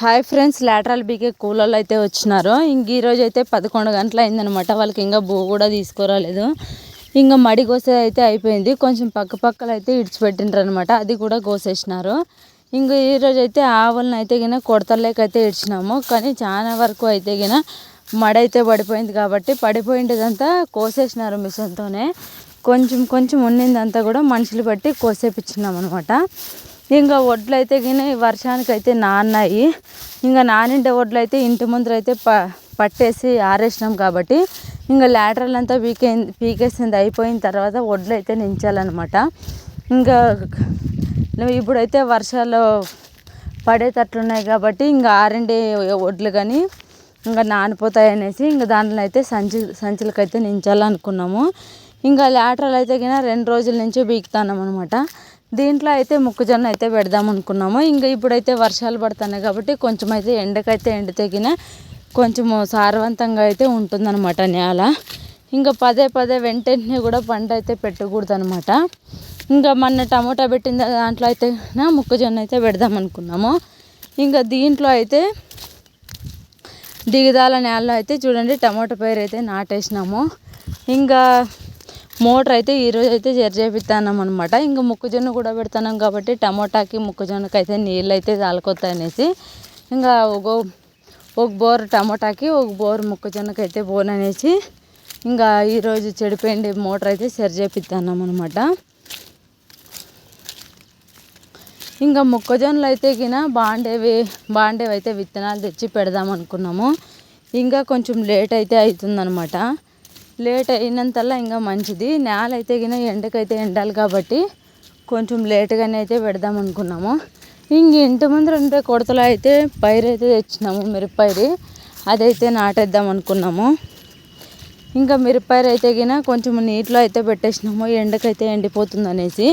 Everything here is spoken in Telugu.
హాయ్ ఫ్రెండ్స్ లేటరల్ బీకే కూలర్లు అయితే వచ్చినారు. ఇంక ఈరోజు అయితే పదకొండు గంటలు అయిందనమాట వాళ్ళకి ఇంకా బూ కూడా తీసుకురాలేదు. ఇంకా మడి కోసేది అయితే అయిపోయింది. కొంచెం పక్క పక్కల అయితే ఇడిచిపెట్టిండ్రు అనమాట అది కూడా కోసేసినారు. ఇంకా ఈరోజు అయితే ఆవులను అయితే గిన కొడతలేకైతే ఇడిచినాము. కానీ చాలా వరకు అయితే గిన మడి అయితే పడిపోయింది కాబట్టి పడిపోయిందంతా కోసేసినారు మిషన్తోనే. కొంచెం కొంచెం ఉన్నిందంతా కూడా మనుషులు పట్టి కోసేపించినాం అనమాట ఇంకా వడ్లు అయితే కానీ వర్షానికి అయితే నాన్నాయి. ఇంకా నానిండే వడ్లు అయితే ఇంటి ముందర అయితే ప పట్టేసి ఆరేసినాం కాబట్టి ఇంకా లాటరల్ అంతా పీకే పీకేసింది అయిపోయిన తర్వాత వడ్లు అయితే నించాలన్నమాట. ఇంకా ఇప్పుడైతే వర్షాలు పడేటట్లున్నాయి కాబట్టి ఇంకా ఆరిండే వడ్లు కానీ ఇంకా నానిపోతాయి అనేసి ఇంకా దాంట్లో అయితే సంచి సంచులకైతే నించాలనుకున్నాము. ఇంకా లాటరల్ అయితే కానీ రెండు రోజుల నుంచి బీకుతున్నాం అనమాట దీంట్లో అయితే మొక్కజొన్న అయితే పెడదాం అనుకున్నాము. ఇంకా ఇప్పుడైతే వర్షాలు పడుతున్నాయి కాబట్టి కొంచెం అయితే ఎండకైతే ఎండ తగిన కొంచెం సారవంతంగా అయితే ఉంటుందన్నమాట నేల. ఇంకా పదే పదే వెంటనే కూడా పంట అయితే పెట్టకూడదు అనమాట ఇంకా మొన్న టమోటా పెట్టిన దాంట్లో అయితే మొక్కజొన్న అయితే పెడదాం అనుకున్నాము. ఇంకా దీంట్లో అయితే దిగదాల నేలలో అయితే చూడండి టమాటా పైరు అయితే నాటేసినాము. ఇంకా మోటర్ అయితే ఈరోజు అయితే చేపిస్తున్నాం అనమాట ఇంకా మొక్కజొన్న కూడా పెడుతున్నాం కాబట్టి టమోటాకి మొక్కజొన్నకి అయితే నీళ్ళు అయితే చాలుకొస్తాయి అనేసి ఇంకా ఒక ఒక బోర్ టమోటాకి ఒక బోర్ మొక్కజొన్నకి అయితే బోన్ అనేసి ఇంకా ఈరోజు చెడిపోయింది మోటార్ అయితే సరి చేపిస్తున్నాం అనమాట ఇంకా మొక్కజొన్నలు అయితే గిన బాండేవి బాండేవి అయితే విత్తనాలు తెచ్చి పెడదాం అనుకున్నాము ఇంకా కొంచెం లేట్ అయితే అవుతుందనమాట లేట్ అయినంతల్లా ఇంకా మంచిది. నేల అయితే గిన ఎండకైతే ఎండాలి కాబట్టి కొంచెం లేట్గానే అయితే పెడదాం అనుకున్నాము. ఇంక ఇంటి ముందు రెండు కొడతలు అయితే పైరు అయితే తెచ్చినాము మిరపైరు అదైతే నాటేద్దాం అనుకున్నాము. ఇంకా మిరపైరు అయితే గిన కొంచెం నీటిలో అయితే పెట్టేసినాము. ఎండకైతే ఎండిపోతుంది అనేసి